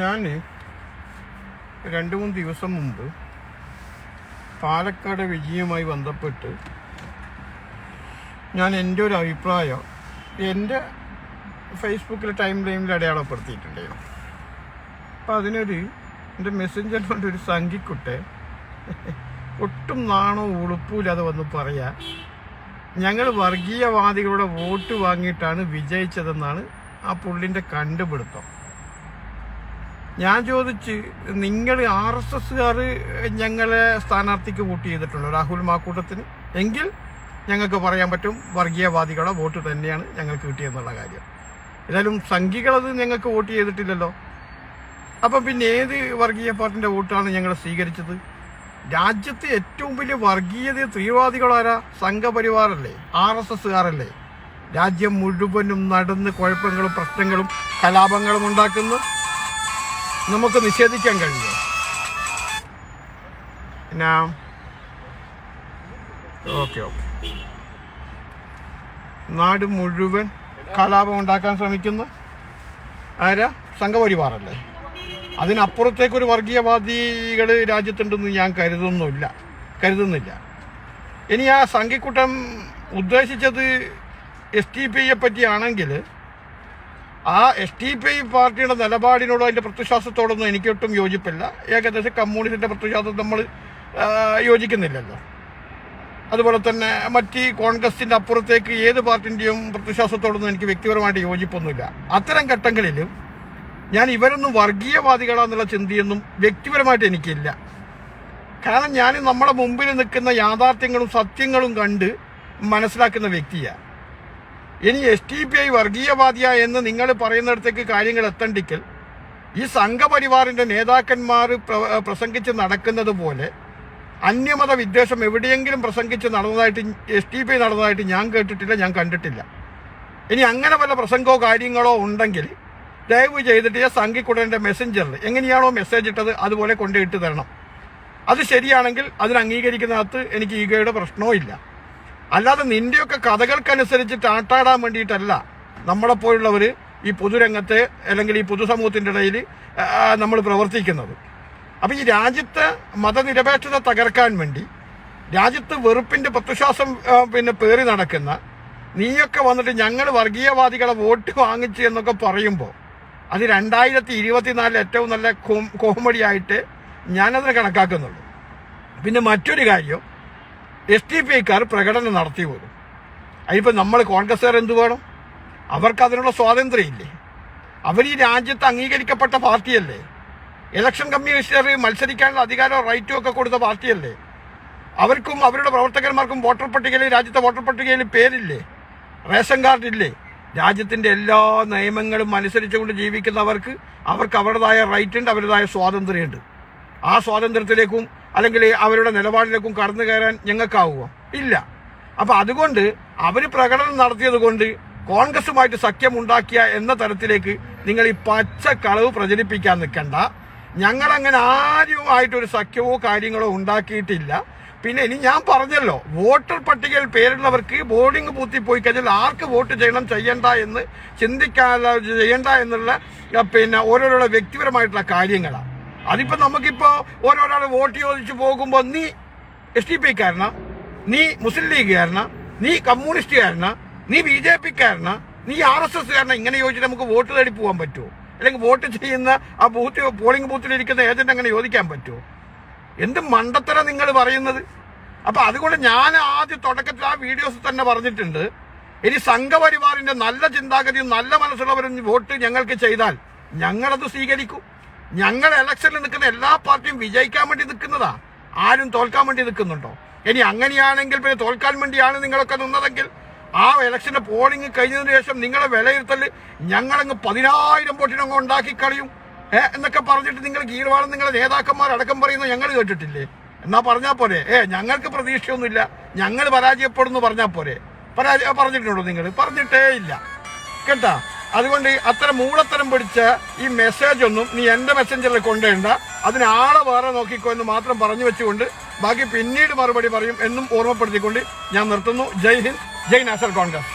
ഞാൻ രണ്ട് മൂന്ന് ദിവസം മുമ്പ് പാലക്കാട് വിജയവുമായി ബന്ധപ്പെട്ട് ഞാൻ എന്റെ ഒരു അഭിപ്രായം എന്റെ ഫേസ്ബുക്കിൽ ടൈം ലൈനിൽ അടയാളപ്പെടുത്തിയിട്ടുണ്ടായിരുന്നു. അപ്പോൾ അതിനൊരു എന്റെ മെസ്സഞ്ചർ കൊണ്ട് ഒരു സംഘിക്കുട്ടെ ഒട്ടും നാണോ ഉളുപ്പൂലാതെ വന്ന് പറയാ ഞങ്ങൾ വർഗീയവാദികളുടെ വോട്ട് വാങ്ങിയിട്ടാണ് വിജയിച്ചതെന്നാണ് ആ പുള്ളിന്റെ കണ്ടുപിടുത്തം. ഞാൻ ചോദിച്ച് നിങ്ങൾ ആർ എസ് എസ്സുകാർ ഞങ്ങളെ സ്ഥാനാർത്ഥിക്ക് വോട്ട് ചെയ്തിട്ടുള്ളൂ രാഹുൽ മാക്കൂട്ടത്തിന്. എങ്കിൽ ഞങ്ങൾക്ക് പറയാൻ പറ്റും വർഗീയവാദികളുടെ വോട്ട് തന്നെയാണ് ഞങ്ങൾക്ക് കിട്ടിയെന്നുള്ള കാര്യം. ഏതായാലും സംഘികളത് ഞങ്ങൾക്ക് വോട്ട് ചെയ്തിട്ടില്ലല്ലോ. അപ്പം പിന്നെ ഏത് വർഗീയ പാർട്ടിന്റെ വോട്ടാണ് ഞങ്ങൾ സ്വീകരിച്ചത്? രാജ്യത്തെ ഏറ്റവും വലിയ വർഗീയത തീവ്രവാദികളാരാ സംഘപരിവാറല്ലേ? ആർ എസ് എസ്സുകാരല്ലേ രാജ്യം മുഴുവനും നടന്ന് കുഴപ്പങ്ങളും പ്രശ്നങ്ങളും കലാപങ്ങളും ഉണ്ടാക്കുന്നു. നമുക്ക് നിഷേധിക്കാൻ കഴിയുമോ? പിന്നെ ഓക്കെ ഓക്കെ. നാട് മുഴുവൻ കലാപം ഉണ്ടാക്കാൻ ശ്രമിക്കുന്നു. ആരാ? സംഘപരിവാറല്ലേ. അതിനപ്പുറത്തേക്കൊരു വർഗീയവാദികൾ രാജ്യത്തുണ്ടെന്ന് ഞാൻ കരുതുന്നില്ല കരുതുന്നില്ല. ഇനി ആ സംഘിക്കൂട്ടം ഉദ്ദേശിച്ചത് എസ് ടി പി ഐയെ പറ്റിയാണെങ്കിൽ ആ എസ് ടി പി ഐ പാർട്ടിയുടെ നിലപാടിനോടോ അതിന്റെ പ്രത്യശാസ്ത്രത്തോടൊന്നും എനിക്കൊട്ടും യോജിപ്പില്ല. ഏകദേശം കമ്മ്യൂണിസ്റ്റിന്റെ പ്രത്യശാസ്ത്രം നമ്മൾ യോജിക്കുന്നില്ലല്ലോ. അതുപോലെ തന്നെ മറ്റ് കോൺഗ്രസിന്റെ അപ്പുറത്തേക്ക് ഏത് പാർട്ടിന്റെയും പ്രത്യശാസ്ത്രത്തോടൊന്നും എനിക്ക് വ്യക്തിപരമായിട്ട് യോജിപ്പൊന്നുമില്ല. അത്തരം ഘട്ടങ്ങളിലും ഞാൻ ഇവരൊന്നും വർഗീയവാദികളാന്നുള്ള ചിന്തയൊന്നും വ്യക്തിപരമായിട്ട് എനിക്കില്ല. കാരണം ഞാൻ നമ്മുടെ മുമ്പിൽ നിൽക്കുന്ന യാഥാർത്ഥ്യങ്ങളും സത്യങ്ങളും കണ്ട് മനസ്സിലാക്കുന്ന വ്യക്തിയാണ് ഇനി എസ് ടി പി ഐ വർഗീയവാദിയ എന്ന് നിങ്ങൾ പറയുന്നിടത്തേക്ക് കാര്യങ്ങൾ എത്തണ്ടിക്കൽ. ഈ സംഘപരിവാറിന്റെ നേതാക്കന്മാർ പ്രസംഗിച്ച് നടക്കുന്നത് പോലെ അന്യമത വിദ്വേഷം എവിടെയെങ്കിലും പ്രസംഗിച്ച് നടന്നതായിട്ട് എസ് ടി പി നടന്നതായിട്ട് ഞാൻ കേട്ടിട്ടില്ല ഞാൻ കണ്ടിട്ടില്ല. ഇനി അങ്ങനെ വല്ല പ്രസംഗമോ കാര്യങ്ങളോ ഉണ്ടെങ്കിൽ ദയവ് ചെയ്തിട്ട് ഈ സംഘിക്കുടന്റെ മെസ്സഞ്ചറിൽ എങ്ങനെയാണോ മെസ്സേജ് ഇട്ടത് അതുപോലെ കൊണ്ടുപോയിട്ട് തരണം. അത് ശരിയാണെങ്കിൽ അതിന് അംഗീകരിക്കുന്നതിനകത്ത് എനിക്ക് ഈഗയുടെ പ്രശ്നവും അല്ലാതെ നിന്റെയൊക്കെ കഥകൾക്കനുസരിച്ച് ടാട്ടാടാൻ വേണ്ടിയിട്ടല്ല നമ്മളെ പോലുള്ളവർ ഈ പൊതുരംഗത്തെ അല്ലെങ്കിൽ ഈ പൊതുസമൂഹത്തിന്റെ ഇടയിൽ നമ്മൾ പ്രവർത്തിക്കുന്നത്. അപ്പം ഈ രാജ്യത്ത് മതനിരപേക്ഷത തകർക്കാൻ വേണ്ടി രാജ്യത്ത് വെറുപ്പിന്റെ പ്രത്യശ്വാസം പിന്നെ പേറി നടക്കുന്ന നീയൊക്കെ വന്നിട്ട് ഞങ്ങൾ വർഗീയവാദികളെ വോട്ട് വാങ്ങിച്ചു എന്നൊക്കെ പറയുമ്പോൾ അത് രണ്ടായിരത്തി ഇരുപത്തിനാലിൽ ഏറ്റവും നല്ല കോമഡിയായിട്ട് ഞാനതിനെ കണക്കാക്കുന്നുള്ളൂ. പിന്നെ മറ്റൊരു കാര്യം എസ് ടി പി ഐക്കാർ പ്രകടനം നടത്തി പോലും. അതിപ്പോൾ നമ്മൾ കോൺഗ്രസ്സുകാർ എന്ത് വേണം? അവർക്ക് അതിനുള്ള സ്വാതന്ത്ര്യം ഇല്ലേ അവർ ഈ രാജ്യത്ത് അംഗീകരിക്കപ്പെട്ട പാർട്ടിയല്ലേ? ഇലക്ഷൻ കമ്മീഷണർ മത്സരിക്കാനുള്ള അധികാരവും റൈറ്റും ഒക്കെ കൊടുത്ത പാർട്ടിയല്ലേ? അവർക്കും അവരുടെ പ്രവർത്തകന്മാർക്കും വോട്ടർ പട്ടികയിൽ രാജ്യത്തെ വോട്ടർ പട്ടികയിൽ പേരില്ലേ? റേഷൻ കാർഡ് ഇല്ലേ? രാജ്യത്തിന്റെ എല്ലാ നിയമങ്ങളും അനുസരിച്ചുകൊണ്ട് ജീവിക്കുന്നവർക്ക് അവർക്ക് അവരുടേതായ റൈറ്റ് ഉണ്ട് അവരുടേതായ സ്വാതന്ത്ര്യമുണ്ട്. ആ സ്വാതന്ത്ര്യത്തിലേക്കും അല്ലെങ്കിൽ അവരുടെ നിലപാടിലേക്കും കടന്നു കയറാൻ ഞങ്ങൾക്കാവുമോ? ഇല്ല. അപ്പൊ അതുകൊണ്ട് അവർ പ്രകടനം നടത്തിയത് കൊണ്ട് കോൺഗ്രസുമായിട്ട് സഖ്യമുണ്ടാക്കിയ എന്ന തരത്തിലേക്ക് നിങ്ങൾ ഈ പച്ച കളവ് പ്രചരിപ്പിക്കാൻ നിൽക്കണ്ട. ഞങ്ങൾ അങ്ങനെ ആരുമായിട്ടൊരു സഖ്യമോ കാര്യങ്ങളോ ഉണ്ടാക്കിയിട്ടില്ല. പിന്നെ ഇനി ഞാൻ പറഞ്ഞല്ലോ വോട്ടർ പട്ടികയിൽ പേരുള്ളവർക്ക് ബോർഡിംഗ് ബൂത്തിൽ പോയി കഴിഞ്ഞാൽ ആർക്ക് വോട്ട് ചെയ്യണം ചെയ്യണ്ട എന്ന് ചിന്തിക്കാൻ ചെയ്യണ്ട എന്നുള്ള പിന്നെ ഓരോരോ വ്യക്തിപരമായിട്ടുള്ള കാര്യങ്ങളാണ്. അതിപ്പോ നമുക്കിപ്പോ ഓരോരാൾ വോട്ട് ചോദിച്ചു പോകുമ്പോൾ നീ എസ് ഡി നീ മുസ്ലിം ലീഗുകാരനാ നീ കമ്മ്യൂണിസ്റ്റുകാരനാ നീ ബി ജെ നീ ആർ എസ് എസ് കാരണം ഇങ്ങനെ ചോദിച്ചിട്ട് നമുക്ക് വോട്ട് തേടി പോകാൻ പറ്റുമോ അല്ലെങ്കിൽ വോട്ട് ചെയ്യുന്ന ആ ബൂത്ത് പോളിംഗ് ബൂത്തിലിരിക്കുന്ന ഏജന്റ് അങ്ങനെ ചോദിക്കാൻ പറ്റുമോ എന്ത് മണ്ടത്തരം നിങ്ങൾ പറയുന്നത്? അപ്പൊ അതുകൊണ്ട് ഞാൻ ആദ്യ തുടക്കത്തിൽ ആ വീഡിയോസ് തന്നെ പറഞ്ഞിട്ടുണ്ട്. ഇനി സംഘപരിവാറിന്റെ നല്ല ചിന്താഗതിയും നല്ല മനസ്സുള്ളവരും വോട്ട് ഞങ്ങൾക്ക് ചെയ്താൽ ഞങ്ങളത് സ്വീകരിക്കും. ഞങ്ങൾ ഇലക്ഷനിൽ നിൽക്കുന്ന എല്ലാ പാർട്ടിയും വിജയിക്കാൻ വേണ്ടി നിൽക്കുന്നതാ. ആരും തോൽക്കാൻ വേണ്ടി നിൽക്കുന്നുണ്ടോ? ഇനി അങ്ങനെയാണെങ്കിൽ പിന്നെ തോൽക്കാൻ വേണ്ടിയാണ് നിങ്ങളൊക്കെ നിന്നതെങ്കിൽ ആ ഇലക്ഷന്റെ പോളിംഗ് കഴിഞ്ഞതിന് ശേഷം നിങ്ങളെ വിലയിരുത്തൽ ഞങ്ങളങ്ങ് പതിനായിരം വോട്ടിനങ്ങ് ഉണ്ടാക്കി കളിയും. ഏ എന്നൊക്കെ പറഞ്ഞിട്ട് നിങ്ങൾ കീഴ്വാളം നിങ്ങളെ നേതാക്കന്മാർ അടക്കം പറയുന്നത് ഞങ്ങൾ കേട്ടിട്ടില്ലേ? എന്നാ പറഞ്ഞാൽ പോരെ. ഏ ഞങ്ങൾക്ക് പ്രതീക്ഷയൊന്നുമില്ല. ഞങ്ങൾ പരാജയപ്പെടുന്നു പറഞ്ഞാൽ പോരെ. പരാജയ പറഞ്ഞിട്ടുണ്ടോ നിങ്ങൾ? പറഞ്ഞിട്ടേ ഇല്ല. കേട്ടാ? അതുകൊണ്ട് അത്തരം മൂളത്തരം പിടിച്ച ഈ മെസ്സേജ് ഒന്നും നീ എന്റെ മെസ്സഞ്ചറിൽ കൊണ്ടുവേണ്ട അതിന് ആളെ വേറെ നോക്കിക്കോ എന്ന് മാത്രം പറഞ്ഞു വെച്ചുകൊണ്ട് ബാക്കി പിന്നീട് മറുപടി പറയും എന്നും ഓർമ്മപ്പെടുത്തിക്കൊണ്ട് ഞാൻ നിർത്തുന്നു. ജയ് ഹിന്ദ് ജയ് നാഷണൽ കോൺഗ്രസ്.